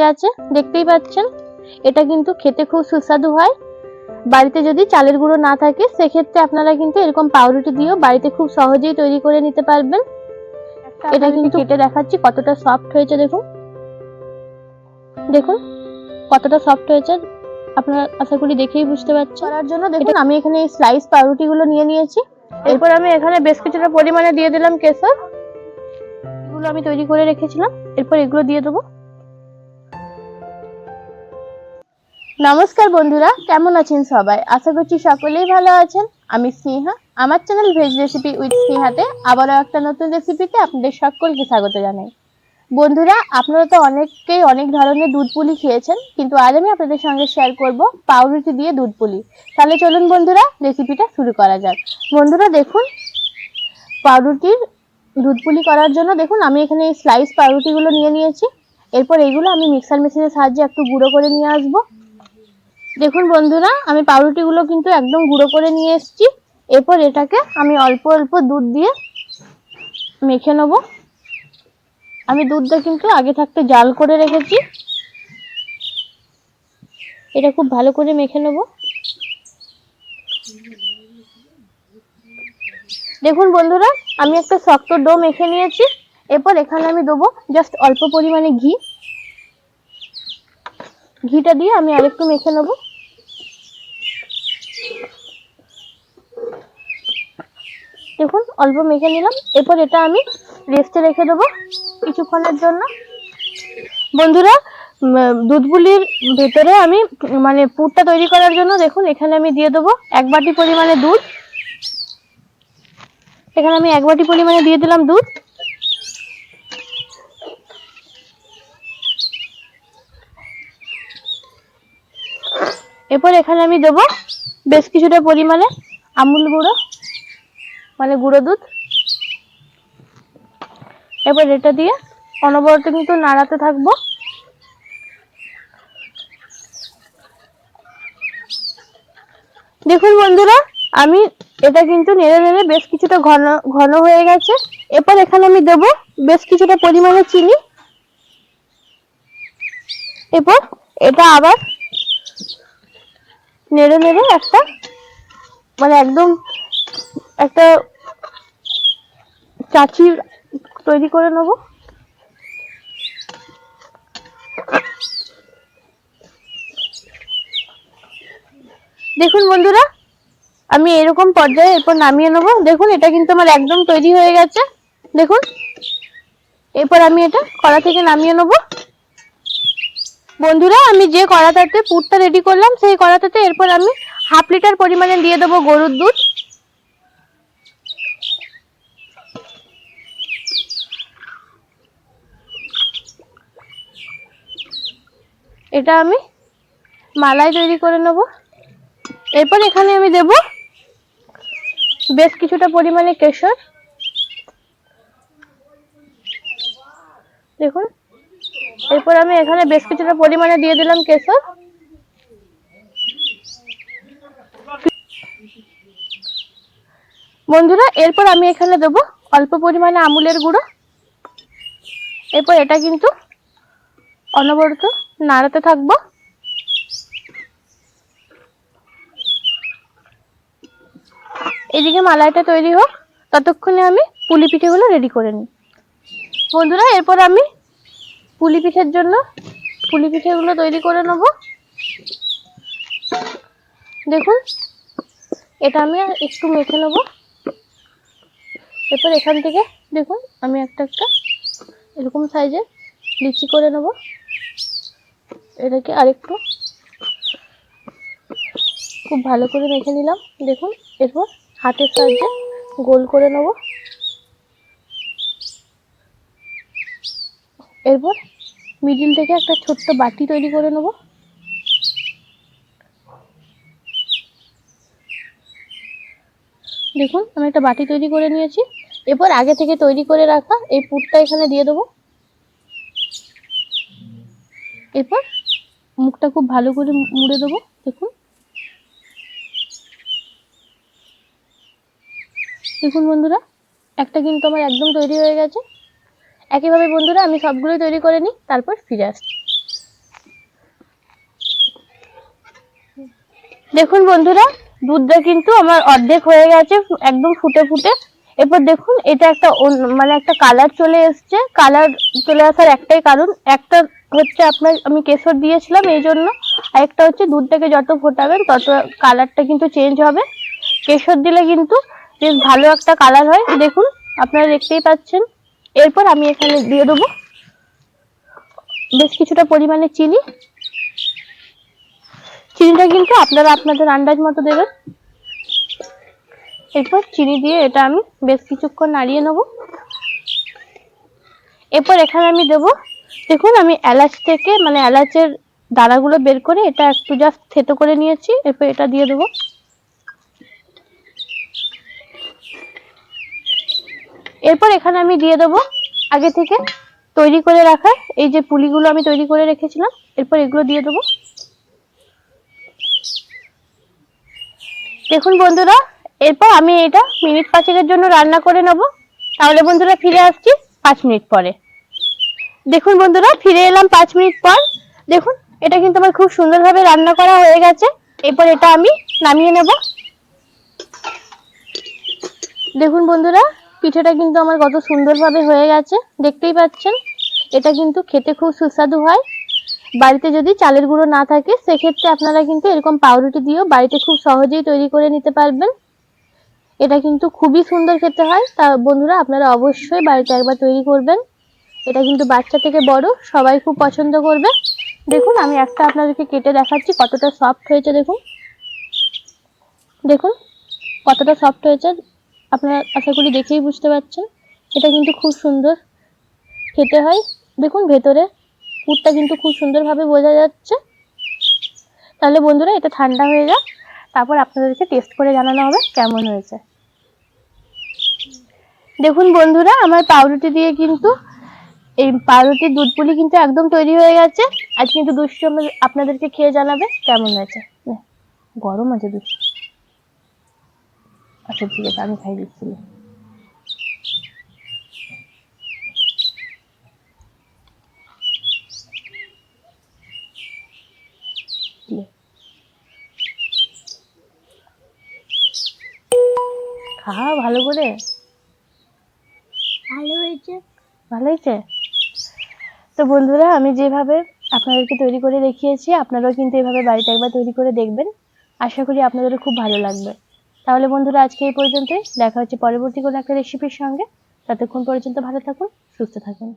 গেছে দেখতেই পাচ্ছেন। এটা কিন্তু খেতে খুব সুস্বাদু হয়। বাড়িতে যদি চালের গুঁড়ো না থাকে সেক্ষেত্রে আপনারা কিন্তু এরকম পাউরুটি দিয়েও বাড়িতে খুব সহজেই তৈরি করে নিতে পারবেন। এটা কিন্তু কেটে দেখাচ্ছি কতটা সফট হয়েছে দেখুন। দেখুন কতটা সফট হয়েছে। আপনারা আশা করি দেখেই বুঝতে পারছেন। করার জন্য দেখুন আমি এখানে এই স্লাইস পাউরুটি গুলো নিয়ে নিয়েছি। এরপর আমি এখানে বেশ কিছুটা পরিমাণে দিয়ে দিলাম কেশর। এগুলো আমি তৈরি করে রেখেছিলাম। এরপর এগুলো দিয়ে দেবো। নমস্কার বন্ধুরা, কেমন আছেন সবাই? আশা করছি সকলেই ভালো আছেন। আমি স্নেহা, আমার চ্যানেল ভেজ রেসিপি উইথ স্নেহাতে আবারও একটা নতুন রেসিপিতে আপনাদের সকলকে স্বাগত জানাই। বন্ধুরা, আপনারা তো অনেকেই অনেক ধরনের দুধ পুলি খেয়েছেন, কিন্তু আজ আমি আপনাদের সঙ্গে শেয়ার করব পাউরুটি দিয়ে দুধ পুলি। তাহলে চলুন বন্ধুরা রেসিপিটা শুরু করা যাক। বন্ধুরা, দেখুন, পাউরুটির দুধ পুলি করার জন্য দেখুন, আমি এখানে এই স্লাইস পাউরুটিগুলো নিয়ে নিয়েছি। এরপর এগুলো আমি মিক্সার মেশিনের সাহায্যে একটু গুঁড়ো করে নিয়ে আসব। দেখুন বন্ধুরা, আমি পাউরুটিগুলো কিন্তু একদম গুঁড়ো করে নিয়ে এসেছি। এরপর এটাকে আমি অল্প অল্প দুধ দিয়ে মেখে নেব। আমি দুধটা কিন্তু আগে থাকতে জাল করে রেখেছি। এটা খুব ভালো করে মেখে নেব। দেখুন বন্ধুরা, আমি একটা শক্ত ডো মেখে নিয়েছি। এরপর এখানে আমি দেবো জাস্ট অল্প পরিমাণে ঘি। ঘিটা দিয়ে আমি আরেকটু মেখে নেব। দেখুন, অল্প মেখে নিলাম। এরপর এটা আমি রেস্টে রেখে দেবো কিছুক্ষণের জন্য। বন্ধুরা দুধগুলির ভেতরে আমি মানে পুরটা তৈরি করার জন্য দেখুন, এখানে আমি দিয়ে দেবো এক বাটি পরিমাণে দুধ। এখানে আমি এক বাটি পরিমাণে দিয়ে দিলাম দুধ। এরপর এখানে আমি দেবো বেশ কিছুটা পরিমাণে আমুল গুঁড়ো মানে গুঁড়ো দুধ। এরপর এটা দিয়ে অনবরত কিন্তু নাড়াতে থাকব। দেখুন বন্ধুরা, আমি এটা কিন্তু নেড়ে নেড়ে বেশ কিছুটা ঘন ঘন হয়ে গেছে। এরপর এখানে আমি দেবো বেশ কিছুটা পরিমাণে চিনি। এরপর এটা আবার নেড়ে নেড়ে একটা মানে একদম একটা চাচির তৈরি করে নেব। দেখুন বন্ধুরা, আমি এরকম পর্যায়ে এরপর নামিয়ে নেব। দেখুন, এটা কিন্তু আমার একদম তৈরি হয়ে গেছে। দেখুন, এরপর আমি এটা কড়া থেকে নামিয়ে নেব। বন্ধুরা, আমি যে কড়াটাতে পুরটা রেডি করলাম, সেই কড়াটাতে এরপর আমি হাফ লিটার পরিমাণে দিয়ে দেবো গরুর দুধ। এটা আমি মালাই তৈরি করে নেব। এরপর এখানে আমি দেব বেশ কিছুটা পরিমাণে কেশর। দেখুন এরপর আমি এখানে বেশ কিছুটা পরিমাণে দিয়ে দিলাম কেশর। বন্ধুরা, এরপর আমি এখানে দেব অল্প পরিমাণে আমুলের গুঁড়ো। এরপর এটা কিন্তু অনবরত নাড়াতে থাকব। এদিকে মালাইটা তৈরি হোক, ততক্ষণে আমি পুলি পিঠেগুলো রেডি করে নিই। বন্ধুরা, এরপর আমি পুলি পিঠের জন্য? পুলি পিঠেগুলো তৈরি করে নেব। দেখুন, এটা আমি একটু মেখে নেব। এরপর এখান থেকে দেখুন, আমি একটা একটা এরকম সাইজের লিচি করে নেব। এটাকে আরেকটু খুব ভালো করে মেখে নিলাম। দেখুন, এরপর হাতের সাহায্যে গোল করে নেব। এরপর মিডিল থেকে একটা ছোট্ট বাটি তৈরি করে নেব। দেখুন, আমি একটা বাটি তৈরি করে নিয়েছি। এরপর আগে থেকে তৈরি করে রাখা এই পুরটা এখানে দিয়ে দেবো। এরপর মুখটা খুব ভালো করে মুড়ে দেবো, দেখুন। দেখুন বন্ধুরা, একটা কিন্তু আমার একদম তৈরি হয়ে গেছে। একইভাবে বন্ধুরা আমি সবগুলো তৈরি করে নিই, তারপর ফিরে আসছি দেখুন বন্ধুরা, দুধটা কিন্তু আমার অর্ধেক হয়ে গেছে, একদম ফুটে ফুটে। এরপর দেখুন, এটা একটা মানে একটা কালার চলে এসছে। কালার চলে আসার একটাই কারণ, একটা হচ্ছে আপনার, আমি কেশর দিয়েছিলাম এই জন্য, আর একটা হচ্ছে দুধটাকে যত ফোটাবেন, তত কালারটা কিন্তু চেঞ্জ হবে। কেশর দিলে কিন্তু বেশ ভালো একটা কালার হয়। দেখুন, আপনারা দেখতেই পাচ্ছেন। এরপর আমি এখানে দিয়ে দেবো বেশ কিছুটা পরিমাণে চিনি। চিনিটা কিন্তু আপনারা আপনাদের আন্দাজ মতো দেবেন। এরপর চিনি দিয়ে এটা আমি বেশ কিছুক্ষণ নাড়িয়ে নেব। এরপর এখানে আমি দেব, দেখুন আমি এলাচ থেকে মানে এলাচের দানাগুলো বের করে এটা একটু জাস্ট থেতো করে নিয়েছি, এরপর এটা দিয়ে দেবো। এরপর এখানে আমি দিয়ে দেবো আগে থেকে তৈরি করে রাখা এই যে পুলিগুলো আমি তৈরি করে রেখেছিলাম। এরপর এগুলো দিয়ে দেবো। দেখুন বন্ধুরা, এরপর আমি এটা মিনিট পাঁচেকের জন্য রান্না করে নেব। তাহলে বন্ধুরা ফিরে আসছি পাঁচ মিনিট পরে। দেখুন বন্ধুরা, ফিরে এলাম পাঁচ মিনিট পর। দেখুন, এটা কিন্তু আমার খুব সুন্দরভাবে রান্না করা হয়ে গেছে। এরপর এটা আমি নামিয়ে নেব। দেখুন বন্ধুরা পিঠেটা কিন্তু আমার কত সুন্দরভাবে হয়ে গেছে, দেখতেই পাচ্ছেন? এটা কিন্তু খেতে খুব সুস্বাদু হয়। বাড়িতে যদি চালের গুঁড়ো না থাকে, সেক্ষেত্রে আপনারা কিন্তু এরকম পাউরুটি দিয়েও বাড়িতে খুব সহজেই তৈরি করে নিতে পারবেন। এটা কিন্তু খুবই সুন্দর খেতে হয়। তা বন্ধুরা, আপনারা অবশ্যই বাড়িতে একবার তৈরি করবেন। এটা কিন্তু বাচ্চা থেকে বড়, সবাই খুব পছন্দ করবে। দেখুন, আমি একটা আপনাদেরকে কেটে দেখাচ্ছি, কতটা সফট হয়েছে, দেখুন। দেখুন, কতটা সফট হয়েছে। আপনারা আশা করি দেখেই বুঝতে পারছেন। এটা কিন্তু খুব সুন্দর খেতে হয়। দেখুন ভেতরে, পুরটা কিন্তু খুব সুন্দরভাবে বোঝা যাচ্ছে। তাহলে বন্ধুরা, এটা ঠান্ডা হয়ে যাক। তারপর আপনাদেরকে টেস্ট করে জানানো হবে কেমন হয়েছে। দেখুন বন্ধুরা, আমার পাউরুটি দিয়ে কিন্তু এই পাউরুটির দুধ পুলি কিন্তু একদম তৈরি হয়ে গেছে। আজ কিন্তু দুষ্টু আপনাদেরকে খেয়ে জানাবে কেমন হয়েছে। গরম আছে দুষ্টু আচ্ছা ঠিক আছে আমি খাই দিচ্ছি। খা ভালো করে। ভালো হয়েছে। ভালো হয়েছে? তো বন্ধুরা আমি যেভাবে আপনাদেরকে তৈরি করে দেখিয়েছি আপনারাও কিন্তু এভাবে বাড়িতে একবার তৈরি করে দেখবেন। আশা করি আপনাদেরও খুব ভালো লাগবে। তাহলে বন্ধুরা, আজকে এই পর্যন্তই। দেখা হচ্ছে পরবর্তী কোনো একটা রেসিপির সঙ্গে। ততক্ষণ পর্যন্ত ভালো থাকুন, সুস্থ থাকুন।